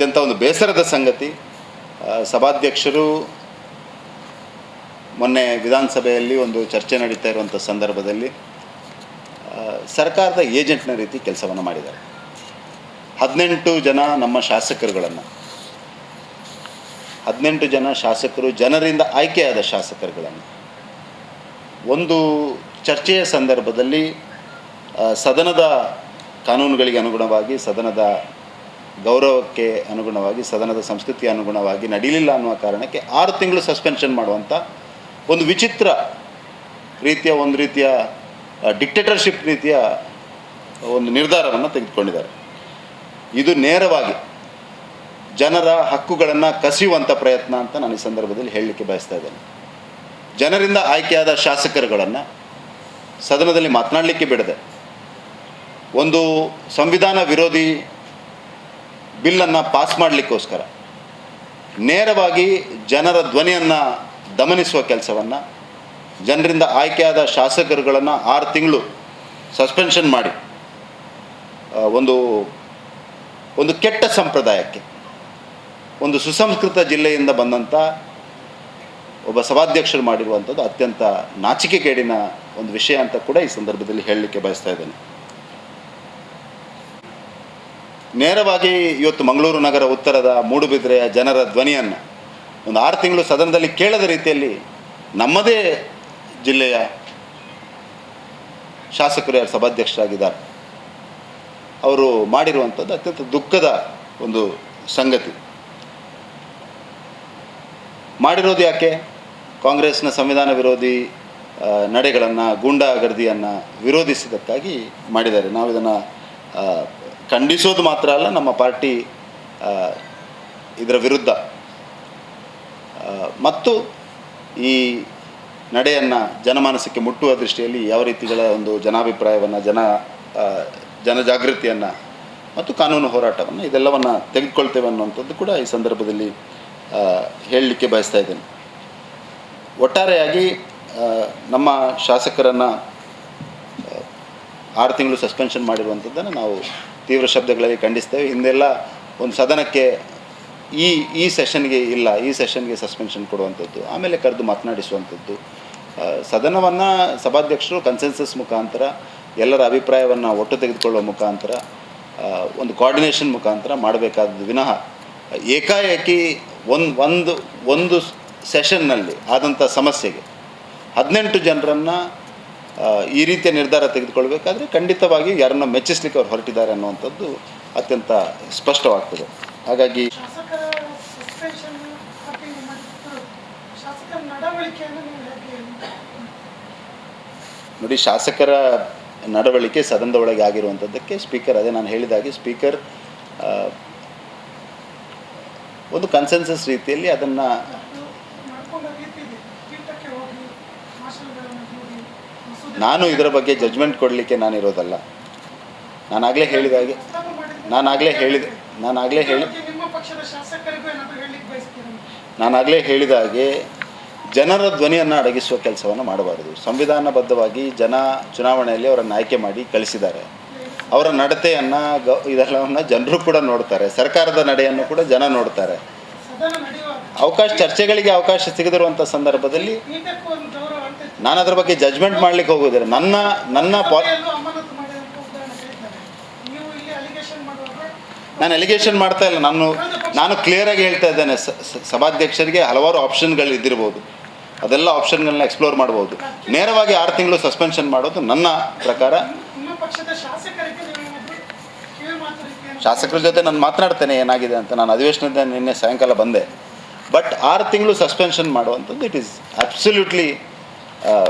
ಅತ್ಯಂತ ಒಂದು ಬೇಸರದ ಸಂಗತಿ. ಸಭಾಧ್ಯಕ್ಷರು ಮೊನ್ನೆ ವಿಧಾನಸಭೆಯಲ್ಲಿ ಒಂದು ಚರ್ಚೆ ನಡೀತಾ ಇರುವಂಥ ಸಂದರ್ಭದಲ್ಲಿ ಸರ್ಕಾರದ ಏಜೆಂಟ್ನ ರೀತಿ ಕೆಲಸವನ್ನು ಮಾಡಿದ್ದಾರೆ. ಹದಿನೆಂಟು ಜನ ನಮ್ಮ ಶಾಸಕರುಗಳನ್ನು. ಹದಿನೆಂಟು ಜನ ಶಾಸಕರು ಜನರಿಂದ ಆಯ್ಕೆಯಾದ ಶಾಸಕರುಗಳನ್ನು. ಒಂದು ಚರ್ಚೆಯ ಸಂದರ್ಭದಲ್ಲಿ ಸದನದ ಕಾನೂನುಗಳಿಗೆ ಅನುಗುಣವಾಗಿ ಸದನದ ಗೌರವಕ್ಕೆ ಅನುಗುಣವಾಗಿ, ಸದನದ ಸಂಸ್ಕೃತಿ ಅನುಗುಣವಾಗಿ ನಡೀಲಿಲ್ಲ ಅನ್ನುವ ಕಾರಣಕ್ಕೆ ಆರು ತಿಂಗಳು ಸಸ್ಪೆನ್ಷನ್ ಮಾಡುವಂಥ ಒಂದು ವಿಚಿತ್ರ ರೀತಿಯ, ಒಂದು ರೀತಿಯ ಡಿಕ್ಟೇಟರ್ಶಿಪ್ ರೀತಿಯ ಒಂದು ನಿರ್ಧಾರವನ್ನು ತೆಗೆದುಕೊಂಡಿದ್ದಾರೆ. ಇದು ನೇರವಾಗಿ ಜನರ ಹಕ್ಕುಗಳನ್ನು ಕಸಿಯುವಂಥ ಪ್ರಯತ್ನ ಅಂತ ನಾನು ಈ ಸಂದರ್ಭದಲ್ಲಿ ಹೇಳಲಿಕ್ಕೆ ಬಯಸ್ತಾ ಇದ್ದೇನೆ. ಜನರಿಂದ ಆಯ್ಕೆಯಾದ ಶಾಸಕರುಗಳನ್ನು ಸದನದಲ್ಲಿ ಮಾತನಾಡಲಿಕ್ಕೆ ಬಿಡದೆ ಒಂದು ಸಂವಿಧಾನ ವಿರೋಧಿ ಬಿಲ್ಲನ್ನು ಪಾಸ್ ಮಾಡಲಿಕ್ಕೋಸ್ಕರ. ನೇರವಾಗಿ ಜನರ ಧ್ವನಿಯನ್ನು ದಮನಿಸುವ ಕೆಲಸವನ್ನು, ಜನರಿಂದ ಆಯ್ಕೆಯಾದ ಶಾಸಕರುಗಳನ್ನು ಆರು ತಿಂಗಳು ಸಸ್ಪೆನ್ಷನ್ ಮಾಡಿ ಒಂದು ಒಂದು ಕೆಟ್ಟ ಸಂಪ್ರದಾಯಕ್ಕೆ, ಒಂದು ಸುಸಂಸ್ಕೃತ ಜಿಲ್ಲೆಯಿಂದ ಬಂದಂಥ ಒಬ್ಬ ಸಭಾಧ್ಯಕ್ಷರು ಮಾಡಿರುವಂಥದ್ದು ಅತ್ಯಂತ ನಾಚಿಕೆಗೇಡಿನ ಒಂದು ವಿಷಯ ಅಂತ ಕೂಡ ಈ ಸಂದರ್ಭದಲ್ಲಿ ಹೇಳಲಿಕ್ಕೆ ಬಯಸ್ತಾ ಇದ್ದೇನೆ. ನೇರವಾಗಿ ಇವತ್ತು ಮಂಗಳೂರು ನಗರ ಉತ್ತರದ ಮೂಡುಬಿದ್ರೆಯ ಜನರ ಧ್ವನಿಯನ್ನು ಒಂದು ಆರು ತಿಂಗಳು ಸದನದಲ್ಲಿ ಕೇಳದ ರೀತಿಯಲ್ಲಿ ನಮ್ಮದೇ ಜಿಲ್ಲೆಯ ಶಾಸಕರು ಯಾರು ಸಭಾಧ್ಯಕ್ಷರಾಗಿದ್ದಾರೆ. ಅವರು ಮಾಡಿರುವಂಥದ್ದು ಅತ್ಯಂತ ದುಃಖದ ಒಂದು ಸಂಗತಿ. ಮಾಡಿರೋದು ಯಾಕೆ? ಕಾಂಗ್ರೆಸ್ನ ಸಂವಿಧಾನ ವಿರೋಧಿ ನಡೆಗಳನ್ನು, ಗೂಂಡಾಗರ್ದಿಯನ್ನು ವಿರೋಧಿಸಿದ್ದಕ್ಕಾಗಿ ಮಾಡಿದ್ದಾರೆ. ನಾವು ಇದನ್ನು ಖಂಡಿಸೋದು ಮಾತ್ರ ಅಲ್ಲ, ನಮ್ಮ ಪಾರ್ಟಿ ಇದರ ವಿರುದ್ಧ. ಮತ್ತು ಈ ನಡೆಯನ್ನು ಜನಮಾನಸಕ್ಕೆ ಮುಟ್ಟುವ ದೃಷ್ಟಿಯಲ್ಲಿ ಯಾವ ರೀತಿಗಳ ಒಂದು ಜನಾಭಿಪ್ರಾಯವನ್ನು, ಜನ ಜನಜಾಗೃತಿಯನ್ನು ಮತ್ತು ಕಾನೂನು ಹೋರಾಟವನ್ನು ಇದೆಲ್ಲವನ್ನು ತೆಗೆದುಕೊಳ್ತೇವೆ ಅನ್ನುವಂಥದ್ದು ಕೂಡ ಈ ಸಂದರ್ಭದಲ್ಲಿ ಹೇಳಲಿಕ್ಕೆ ಬಯಸ್ತಾ ಇದ್ದೇನೆ. ಒಟ್ಟಾರೆಯಾಗಿ ನಮ್ಮ ಶಾಸಕರನ್ನು ಆರು ತಿಂಗಳು ಸಸ್ಪೆನ್ಷನ್ ಮಾಡಿರುವಂಥದ್ದನ್ನು ನಾವು ತೀವ್ರ ಶಬ್ದಗಳಲ್ಲಿ ಖಂಡಿಸ್ತೇವೆ. ಹಿಂದೆಲ್ಲ ಒಂದು ಸದನಕ್ಕೆ ಈ ಈ ಸೆಷನ್ಗೆ ಇಲ್ಲ. ಈ ಸೆಷನ್ಗೆ ಸಸ್ಪೆನ್ಷನ್ ಕೊಡುವಂಥದ್ದು, ಆಮೇಲೆ ಕರೆದು ಮಾತನಾಡಿಸುವಂಥದ್ದು. ಸದನವನ್ನು ಸಭಾಧ್ಯಕ್ಷರು ಕನ್ಸೆನ್ಸಸ್ ಮುಖಾಂತರ, ಎಲ್ಲರ ಅಭಿಪ್ರಾಯವನ್ನು ಒಟ್ಟು ತೆಗೆದುಕೊಳ್ಳುವ ಮುಖಾಂತರ ಒಂದು ಕೋಆರ್ಡಿನೇಷನ್ ಮುಖಾಂತರ ಮಾಡಬೇಕಾದದ್ದು. ವಿನಃ ಏಕಾಏಕಿ ಒಂದು ಒಂದು ಒಂದು ಸೆಷನ್ನಲ್ಲಿ ಆದಂಥ ಸಮಸ್ಯೆಗೆ ಹದಿನೆಂಟು ಜನರನ್ನು ಈ ರೀತಿಯ ನಿರ್ಧಾರ ತೆಗೆದುಕೊಳ್ಬೇಕಾದ್ರೆ ಖಂಡಿತವಾಗಿ ಯಾರನ್ನು ಮೆಚ್ಚಿಸ್ಲಿಕ್ಕೆ ಅವ್ರು ಹೊರಟಿದ್ದಾರೆ ಅನ್ನುವಂಥದ್ದು ಅತ್ಯಂತ ಸ್ಪಷ್ಟವಾಗ್ತದೆ. ಹಾಗಾಗಿ ನೋಡಿ ಶಾಸಕರ ನಡವಳಿಕೆ ಸದನದ ಒಳಗೆ ಆಗಿರುವಂಥದ್ದಕ್ಕೆ ಸ್ಪೀಕರ್ ಅದೇ ನಾನು ಹೇಳಿದಾಗೆ ಸ್ಪೀಕರ್ ಒಂದು ಕನ್ಸೆನ್ಸಸ್ ರೀತಿಯಲ್ಲಿ ಅದನ್ನು ನಾನು ಇದರ ಬಗ್ಗೆ ಜಜ್ಮೆಂಟ್ ಕೊಡಲಿಕ್ಕೆ ನಾನಿರೋದಲ್ಲ ನಾನಾಗಲೇ ಹೇಳಿದ ಹಾಗೆ. ನಾನಾಗಲೇ ಹೇಳಿದೆ. ನಾನಾಗಲೇ ಹೇಳಿ ನಾನಾಗಲೇ ಹೇಳಿದ ಹಾಗೆ ಜನರ ಧ್ವನಿಯನ್ನು ಅಡಗಿಸುವ ಕೆಲಸವನ್ನು ಮಾಡಬಾರದು. ಸಂವಿಧಾನಬದ್ಧವಾಗಿ ಜನ ಚುನಾವಣೆಯಲ್ಲಿ ಅವರನ್ನು ಆಯ್ಕೆ ಮಾಡಿ ಕಳಿಸಿದ್ದಾರೆ. ಅವರ ನಡತೆಯನ್ನು ಗ ಇದೆಲ್ಲವನ್ನು ಜನರು ಕೂಡ ನೋಡ್ತಾರೆ. ಸರ್ಕಾರದ ನಡೆಯನ್ನು ಕೂಡ ಜನ ನೋಡ್ತಾರೆ. ಅವಕಾಶ ಚರ್ಚೆಗಳಿಗೆ ಅವಕಾಶ ಸಿಗದಿರುವಂಥ ಸಂದರ್ಭದಲ್ಲಿ ನಾನು ಅದ್ರ ಬಗ್ಗೆ ಜಜ್ಮೆಂಟ್ ಮಾಡ್ಲಿಕ್ಕೆ ಹೋಗೋದಿಲ್ಲ. ನನ್ನ ನನ್ನ ಪಾ ನಾನು ಎಲಿಗೇಷನ್ ಮಾಡ್ತಾ ಇಲ್ಲ. ನಾನು ನಾನು ಕ್ಲಿಯರಾಗಿ ಹೇಳ್ತಾ ಇದ್ದೇನೆ. ಸಭಾಧ್ಯಕ್ಷರಿಗೆ ಹಲವಾರು ಆಪ್ಷನ್ಗಳು ಇದ್ದಿರ್ಬೋದು. ಅದೆಲ್ಲ ಆಪ್ಷನ್ಗಳನ್ನ ಎಕ್ಸ್ಪ್ಲೋರ್ ಮಾಡ್ಬೋದು. ನೇರವಾಗಿ ಆರು ತಿಂಗಳು ಸಸ್ಪೆನ್ಷನ್ ಮಾಡೋದು ನನ್ನ ಪ್ರಕಾರ ಶಾಸಕರ ಜೊತೆ ನಾನು ಮಾತನಾಡ್ತೇನೆ ಏನಾಗಿದೆ ಅಂತ. ನಾನು ಅಧಿವೇಶನದ ನಿನ್ನೆ ಸಾಯಂಕಾಲ ಬಂದೆ. ಬಟ್ ಆರು ತಿಂಗಳು ಸಸ್ಪೆನ್ಷನ್ ಮಾಡುವಂಥದ್ದು ಇಟ್ ಈಸ್ ಅಬ್ಸಲ್ಯೂಟ್ಲಿ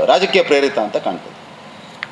ರಾಜಕೀಯ ಪ್ರೇರಿತ ಅಂತ ಕಾಣ್ತದೆ.